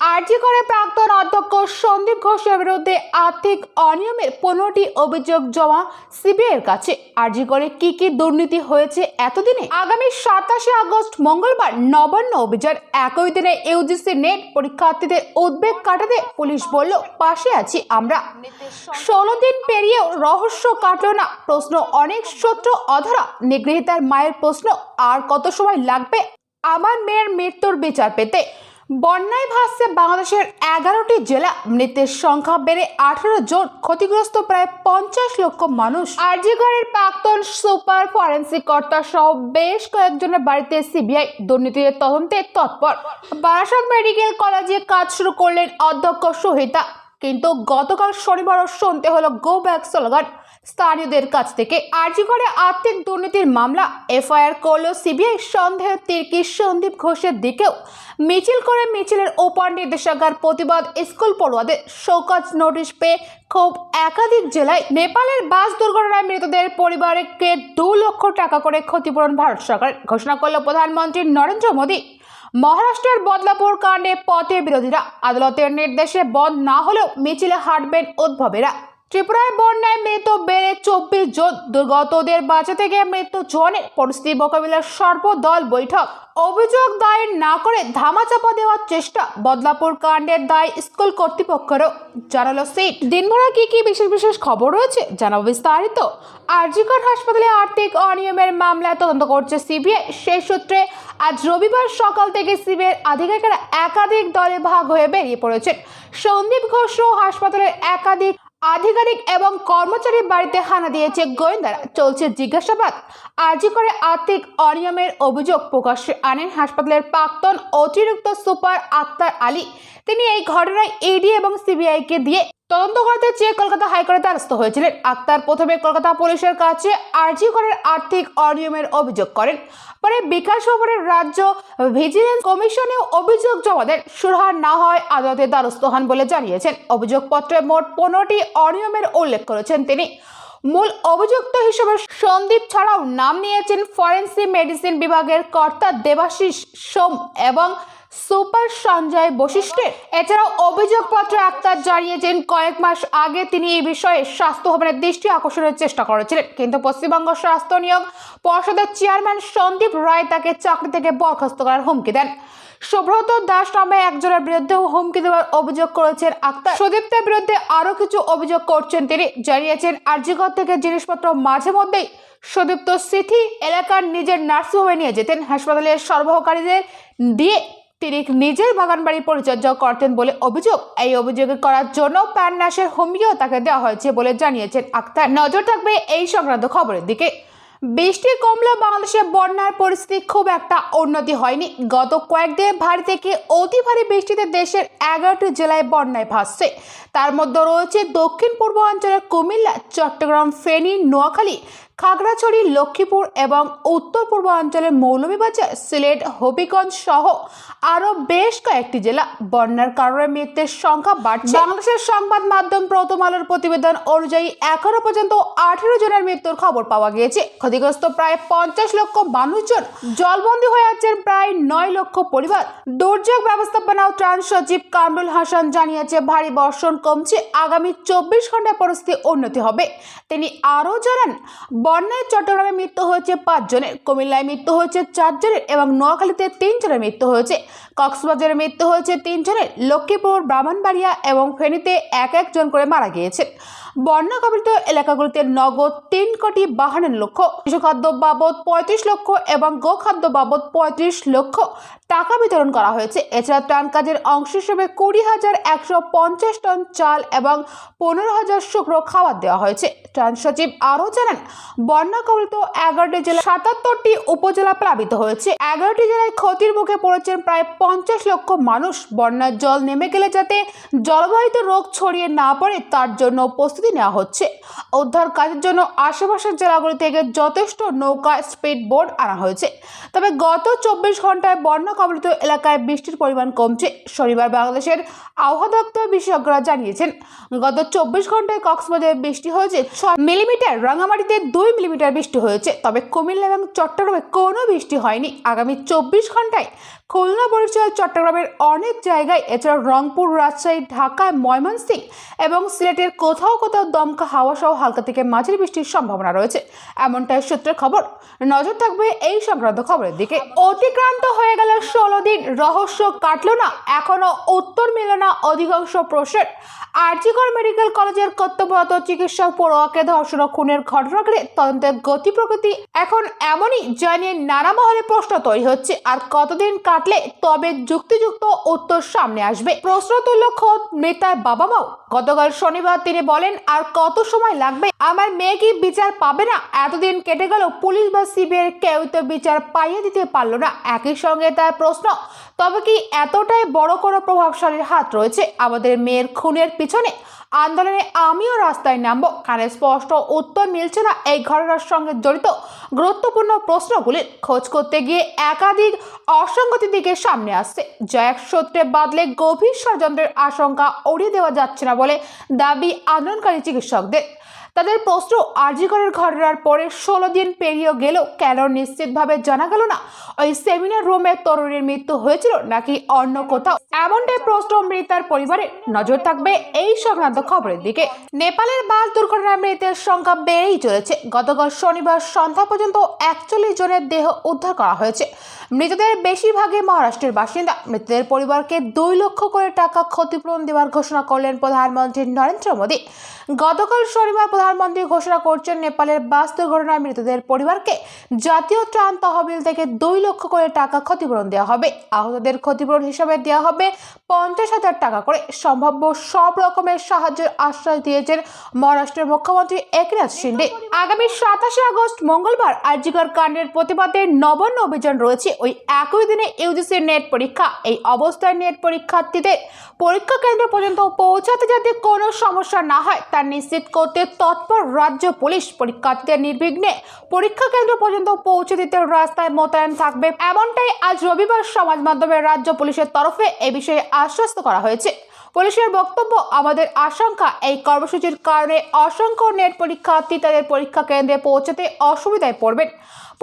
আরজি করে প্রাক্তন অধ্যক্ষ সন্দীপ ঘোষের বিরুদ্ধে আর্থিক অনিয়মের পনেরোটি অভিযোগ জমা সিবিআইয়ের কাছে। আরজি করে কি কি দুর্নীতি হয়েছে এতদিনে? আগামী সাতাশে আগস্ট মঙ্গলবার নবান্ন অভিযান একই দিনে ইউজিসি নেট পরীক্ষার্থীদের উদ্বেগ কাটাতে পুলিশ বলল, পাশে আছি আমরা। ষোলো দিন পেরিয়েও রহস্য কাটল না। প্রশ্ন অনেক সূত্র অধরা। নিগৃহীতার মায়ের প্রশ্ন, আর কত সময় লাগবে? আমার মেয়ের মৃত্যুর বিচার পেতে বন্যায় ভাসছে বাংলাদেশের এগারোটি জেলা। মৃতের সংখ্যা বেড়ে আঠারো জন। ক্ষতিগ্রস্ত প্রায় পঞ্চাশ লক্ষ মানুষ। আরজিগড়ের প্রাক্তন সুপার ফরেন্সিক কর্তা সহ বেশ কয়েকজনের বাড়িতে সিবিআই দুর্নীতির তদন্তে তৎপর। বারাসাত মেডিকেল কলেজে কাজ শুরু করলেন অধ্যক্ষ সহিতা। কিন্তু গতকাল শনিবারও শুনতে হলো গো ব্যাক স্লোগান। স্থানীয়দের কাছ থেকে আর্জি করে আর্থিক দুর্নীতির মামলা। এফআইআর করল সিবিআই। সন্দেহের তির্কি সন্দীপ ঘোষের দিকেও মিছিল করে মিছিলের ওপর নির্দেশাগার প্রতিবাদ স্কুল পড়ুয়াদের। শোকজ নোটিশ পেয়ে খুব একাধিক জেলায়। নেপালের বাস দুর্ঘটনায় মৃতদের পরিবারকে দু লক্ষ টাকা করে ক্ষতিপূরণ ভারত সরকার ঘোষণা করল প্রধানমন্ত্রী নরেন্দ্র মোদী। মহারাষ্ট্রের বদলাপুর কাণ্ডে পথে বিরোধীরা। আদালতের নির্দেশে বন্ধ না হলেও মিছিলে হাঁটবেন উদ্ভবেরা। ত্রিপুরায় বন্যায় মৃত বেড়ে চব্বিশ জন। দুর্গতদের বাঁচাতে গিয়ে মৃত্যু জনের পরিস্থিতি মোকাবিলার সর্বদল বৈঠক। অভিযোগ দায়ের না করে ধামাচাপা দেওয়ার চেষ্টা। বদলাপুর কাণ্ডের দায় স্কুল কর্তৃপক্ষেরও। জানালো সিট। দিনভরা কি কি বিশেষ বিশেষ খবর রয়েছে জানাব বিস্তারিত। আরজিকর হাসপাতালে আর্থিক অনিয়মের মামলায় তদন্ত করছে সিবিআই। সেই সূত্রে আজ রবিবার সকাল থেকে সিবিআই আধিকারিকরা একাধিক দলে ভাগ হয়ে বেরিয়ে পড়েছেন। সন্দীপ ঘোষ হাসপাতালের একাধিক আধিকারিক এবং কর্মচারীর বাড়িতে হানা দিয়েছে গোয়েন্দারা। চলছে জিজ্ঞাসাবাদ। আর্জি করে আর্থিক অনিয়মের অভিযোগ প্রকাশ্যে আনেন হাসপাতালের প্রাক্তন অতিরিক্ত সুপার আক্তার আলী। তিনি এই ঘটনায় ইডি এবং সিবিআইকে দিয়ে তদন্ত করতে চেয়ে কলকাতা হাইকোর্টে দ্বারস্থ হয়েছিলেন। আক্তার প্রথমে কলকাতা পুলিশের কাছে আর্জি করেন আর্থিক অনিয়মের অভিযোগ করেন। পরে বিকাশ ভবনের রাজ্য ভিজিলেন্স কমিশনেও অভিযোগ জমা দেন। সুরহার না হয় আদালতে দ্বারস্থ হন বলে জানিয়েছেন। অভিযোগপত্রে মোট পনেরোটি অনিয়মের উল্লেখ করেছেন তিনি। মূল অভিযুক্ত হিসেবে সন্দীপ ছাড়াও নাম নিয়েছেন ফরেন্সিক মেডিসিন বিভাগের কর্তা দেবাশিস সোম এবং সুপার সঞ্জয় বশিষ্ঠের। এছাড়াও অভিযোগপত্র আক্তার জানিয়েছেন, কয়েক মাস আগে তিনি এই বিষয়ে স্বাস্থ্য ভবনের দৃষ্টি আকর্ষণের চেষ্টা করেছিলেন। কিন্তু পশ্চিমবঙ্গ স্বাস্থ্য নিয়োগ পর্ষদের চেয়ারম্যান সন্দীপ রায় তাকে চাকরি থেকে বরখাস্ত করার হুমকি দেন। সুব্রত দাস নামে একজনের বিরুদ্ধেও হুমকি দেওয়ার অভিযোগ করেছেন আক্তার। সুদীপ্তের বিরুদ্ধে আরও কিছু অভিযোগ করছেন তিনি। জানিয়েছেন আর্যিকর থেকে জিনিসপত্র মাঝে মধ্যেই সুদীপ্ত সিথি এলাকার নিজের নার্সিংহোমে নিয়ে যেতেন। হাসপাতালের সরবরাহকারীদের দিয়ে তিনি নিজের বাগান বাড়ি পরিচর্যা করতেন বলে অভিযোগ। এই অভিযোগ করার জন্য প্যান্নাসের হুমকিও তাকে দেওয়া হয়েছে বলে জানিয়েছেন আক্তার। নজর থাকবে এই সংক্রান্ত খবরের দিকে। বৃষ্টি কমলেও বাংলাদেশে বন্যার পরিস্থিতি খুব একটা উন্নতি হয়নি। গত কয়েকদিন ভারী থেকে অতি ভারী বৃষ্টিতে দেশের এগারোটি জেলায় বন্যায় ভাসছে। তার মধ্যে রয়েছে দক্ষিণ পূর্ব অঞ্চলের কুমিল্লা, চট্টগ্রাম, ফেনী, নোয়াখালী খাগড়াছড়ি লক্ষ্মীপুর এবং উত্তর পূর্বাঞ্চলের মৌলভীবাজার, সিলেট, হবিগঞ্জ সহ আরও বেশ কয়েকটি জেলা বন্যার কারণে মৃত্যুর সংখ্যা বাড়ছে। বাংলাদেশের সংবাদ মাধ্যম প্রথম আলোর প্রতিবেদন অনুযায়ী এখনও পর্যন্ত আঠেরো জনের মৃত্যুর খবর পাওয়া গিয়েছে। ক্ষতিগ্রস্ত প্রায় পঞ্চাশ লক্ষ মানুষজন জলবন্দী হয়ে আছেন প্রায় নয় লক্ষ পরিবার। দুর্যোগ ব্যবস্থাপনা ও ত্রাণ সচিব কামরুল হাসান জানিয়েছে, ভারী বর্ষণ কমছে। আগামী চব্বিশ ঘন্টায় পরিস্থিতি উন্নতি হবে। তিনি আরও জানান বন্যায় চট্টগ্রামে মৃত্যু হয়েছে পাঁচজনের কুমিল্লায় মৃত্যু হয়েছে চারজনের এবং নোয়াখালীতে তিনজনের মৃত্যু হয়েছে। কক্সবাজারে মৃত্যু হয়েছে তিনজনের লক্ষ্মীপুর, ব্রাহ্মণবাড়িয়া এবং ফেনীতে এক একজন করে মারা গিয়েছে। বন্যা কবলিত এলাকাগুলিতে নগদ তিন কোটি বাহান্ন লক্ষ, শিশুখাদ্য বাবদ পঁয়ত্রিশ লক্ষ এবং গোখাদ্য বাবদ পঁয়ত্রিশ লক্ষ টাকা বিতরণ করা হয়েছে। এছাড়া ত্রাণ কাজের অংশ হিসেবে কুড়ি হাজার একশো পঞ্চাশ টন চাল এবং পনেরো হাজার শুক্র খাবার দেওয়া হয়েছে। ত্রাণ সচিব আরও জানান বন্যা কবলিত এগারোটি জেলা সাতাত্তরটি উপজেলা প্লাবিত হয়েছে। এগারোটি জেলায় ক্ষতির মুখে পড়েছেন প্রায় পঞ্চাশ লক্ষ মানুষ। বন্যার জল নেমে গেলে যাতে জলবাহিত রোগ ছড়িয়ে না পড়ে, তার জন্য প্রস্তুতি নেওয়া হচ্ছে। উদ্ধার কাজের জন্য আশেপাশের জেলাগুলি থেকে যথেষ্ট নৌকা, স্পিড বোর্ড আনা হয়েছে। তবে গত চব্বিশ ঘন্টায় বন্যা কবলিত এলাকায় বৃষ্টির পরিমাণ কমছে। শনিবার বাংলাদেশের আবহাওয়া দপ্তর বিশেষজ্ঞরা জানিয়েছেন, গত চব্বিশ ঘন্টায় কক্সবাজারে বৃষ্টি হয়েছে ছ মিলিমিটার, রাঙামাটিতে দুই মিলিমিটার বৃষ্টি হয়েছে। তবে কুমিল্লা এবং চট্টগ্রামে কোনো বৃষ্টি হয়নি। আগামী চব্বিশ ঘন্টায় খুলনা, বরিশাল, চট্টগ্রামের অনেক জায়গায় এছাড়া রংপুর, রাজশাহী, ঢাকায় ময়মনসিংহ এবং সিলেটের কোথাও কোথাও দমকা হাওয়া সহ হালকা থেকে মাঝারি বৃষ্টির সম্ভাবনা রয়েছে। এমনটাই সূত্রের খবর। নজর থাকবে এই সংক্রান্ত খবরের দিকে। অতিক্রান্ত হয়ে গেল ষোলো দিন। রহস্য কাটলো না। এখনও উত্তর মিলল না অধিকাংশ প্রশ্নের। আরজিকর মেডিকেল কলেজের কর্তব্যরত চিকিৎসক পড়ুয়াকে ধর্ষণ খুনের ঘটনা ঘিরে তদন্তের গতি প্রকৃতি এখন এমনই জানিয়ে নানা মহলে প্রশ্ন তৈরি হচ্ছে। আর কতদিন কাটলে তবে যুক্তিযুক্ত উত্তর সামনে আসবে। প্রশ্ন তুলল খোদ মৃতার বাবা মাও গতকাল শনিবার তিনি বলেন, আর কত সময় লাগবে? আমার মেয়ে কি বিচার পাবে না? এতদিন কেটে গেল, পুলিশ বা সিবিআই কেউ তো বিচার পাইয়ে দিতে পারল না। একই সঙ্গে তার প্রশ্ন, তবে কি এতটাই বড় কোনো প্রভাবশালীর হাত রয়েছে আমাদের মেয়ের খুনের পিছনে? আন্দোলনে আমিও রাস্তায় নামব। কানে স্পষ্ট উত্তর মিলছে না এই ঘটনার সঙ্গে জড়িত গুরুত্বপূর্ণ প্রশ্নগুলির খোঁজ করতে গিয়ে একাধিক অসঙ্গতি দিকে সামনে আসছে। যা এক সূত্রে বাদলে গভীর ষড়যন্ত্রের আশঙ্কা উড়িয়ে দেওয়া যাচ্ছে না বলে দাবি আন্দোলনকারী চিকিৎসকদের। তাদের প্রশ্ন আরজিকরের ঘটনার পরে ষোলো দিন পেরিয়ে গেলেও কেন নিশ্চিতভাবে জানা গেল না? ওই সেমিনার রুমে তরুণীর মৃত্যু হয়েছিল নাকি অন্য কোথাও? এমনটাই প্রশ্ন মৃতার পরিবারে। নজর থাকবে এই সংক্রান্ত খবরের দিকে। নেপালের বাস দুর্ঘটনায় মৃতের সংখ্যা বেড়েই চলেছে। গতকাল শনিবার সন্ধ্যা পর্যন্ত একচল্লিশ জনের দেহ উদ্ধার করা হয়েছে। মৃতদের বেশিরভাগই মহারাষ্ট্রের বাসিন্দা। মৃতদের পরিবারকে দুই লক্ষ করে টাকা ক্ষতিপূরণ দেওয়ার ঘোষণা করলেন প্রধানমন্ত্রী নরেন্দ্র মোদী। গতকাল শনিবার প্রধানমন্ত্রী ঘোষণা করছেন, নেপালের বাস দুর্ঘটনায় মৃতদের পরিবারকে জাতীয় ত্রাণ তহবিল থেকে দুই লক্ষ করে টাকা ক্ষতিপূরণ দেওয়া হবে। আহতদের ক্ষতিপূরণ হিসাবে দেওয়া হবে পঞ্চাশ হাজার টাকা করে। সম্ভাব্য সব রকমের সাহায্যের আশ্বাস দিয়েছেন মহারাষ্ট্রের মুখ্যমন্ত্রী একনাথ শিন্ডে। আগামী সাতাশে আগস্ট মঙ্গলবার আর্জিকর কাণ্ডের প্রতিবাদে নবান্ন অভিযান রয়েছে। ওই একই দিনে ইউজিসির নেট পরীক্ষা। এই অবস্থায় নেট পরীক্ষার্থীদের পরীক্ষা কেন্দ্র পর্যন্ত পৌঁছাতে যাতে কোনো সমস্যা না হয়, তা নিশ্চিত করতে তৎপর রাজ্য পুলিশ পরীক্ষার্থীদের নির্বিঘ্নে পরীক্ষা কেন্দ্র পর্যন্ত পৌঁছে দিতে রাস্তায় মোতায়েন থাকবে। এমনটাই আজ রবিবার সমাজ মাধ্যমে রাজ্য পুলিশের তরফে এ বিষয়ে আশ্বস্ত করা হয়েছে। পুলিশের বক্তব্য, আমাদের আশঙ্কা, এই কর্মসূচির কারণে অসংখ্য নেট পরীক্ষার্থী তাদের পরীক্ষা কেন্দ্রে পৌঁছাতে অসুবিধায় পড়বেন।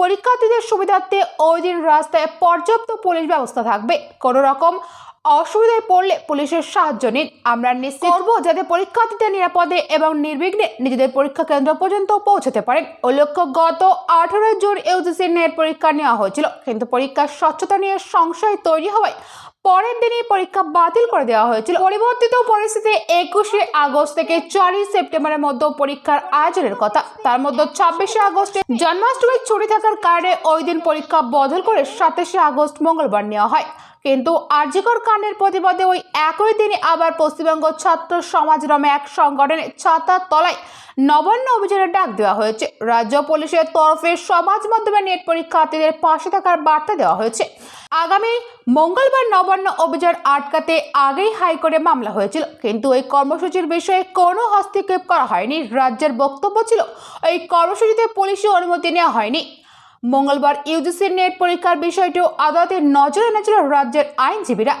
পরীক্ষার্থীদের সুবিধার্থে ওই দিন রাস্তায় পর্যাপ্ত পুলিশ ব্যবস্থা থাকবে। কোনো রকম অসুবিধায় পড়লে পুলিশের সাহায্য নিন। আমরা নিশ্চিত করব যাতে পরীক্ষার্থীদের নিরাপদে এবং নির্বিঘ্নে নিজেদের পরীক্ষা কেন্দ্র পর্যন্ত পৌঁছাতে পারেন। উল্লেখ্য গত আঠারোই জুন ইউজিসি নেট পরীক্ষা নেওয়া হয়েছিল। কিন্তু পরীক্ষার স্বচ্ছতা নিয়ে সংশয় তৈরি হওয়ায় পরের দিনই পরীক্ষা বাতিল করে দেওয়া হয়েছিল। পরিবর্তিত পরিস্থিতি একুশে আগস্ট থেকে চারই সেপ্টেম্বরের মধ্যে পরীক্ষার আয়োজনের কথা। তার মধ্যে ছাব্বিশে আগস্টে জন্মাষ্টমীর ছুটি থাকার কারণে ওই দিন পরীক্ষা বদল করে সাতাশে আগস্ট মঙ্গলবার নেওয়া হয়। কিন্তু আরজিকর কাণ্ডের প্রতিবাদে ওই একই দিনে আবার পশ্চিমবঙ্গ ছাত্র সমাজ নামে এক সংগঠনের ছাতার তলায় নবান্ন অভিযানের ডাক দেওয়া হয়েছে। রাজ্য পুলিশের তরফে সমাজ মাধ্যমে নেট পরীক্ষার্থীদের পাশে থাকার বার্তা দেওয়া হয়েছে। আগামী মঙ্গলবার নবান্ন অভিযান আটকাতে আগেই হাইকোর্টে মামলা হয়েছিল। কিন্তু এই কর্মসূচির বিষয়ে কোনো হস্তক্ষেপ করা হয়নি। রাজ্যের বক্তব্য ছিল, এই কর্মসূচিতে পুলিশের অনুমতি নেওয়া হয়নি। মঙ্গলবার ইউজিসির নেট পরীক্ষার বিষয়টিও আদালতের নজরে এনেছিল রাজ্যের আইনজীবীরা।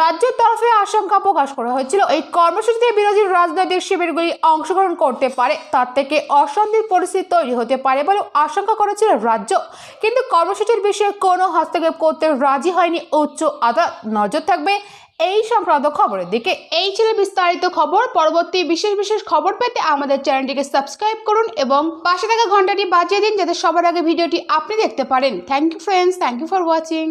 রাজ্যের তরফে আশঙ্কা প্রকাশ করা হয়েছিল, এই কর্মসূচিতে বিরোধী রাজনৈতিক শিবিরগুলি অংশগ্রহণ করতে পারে, তার থেকে অশান্তির পরিস্থিতি তৈরি হতে পারে বলে আশঙ্কা করেছিল রাজ্য। কিন্তু কর্মসূচির বিষয়ে কোনো হস্তক্ষেপ করতে রাজি হয়নি উচ্চ আদালত। নজর থাকবে এই সংক্রান্ত খবরের দিকে। এই ছিল বিস্তারিত খবর। পরবর্তী বিশেষ বিশেষ খবর পেতে আমাদের চ্যানেলটিকে সাবস্ক্রাইব করুন এবং পাশে থাকা ঘন্টাটি বাজিয়ে দিন যাতে সবার আগে ভিডিওটি আপনি দেখতে পারেন। Thank you friends thank you for watching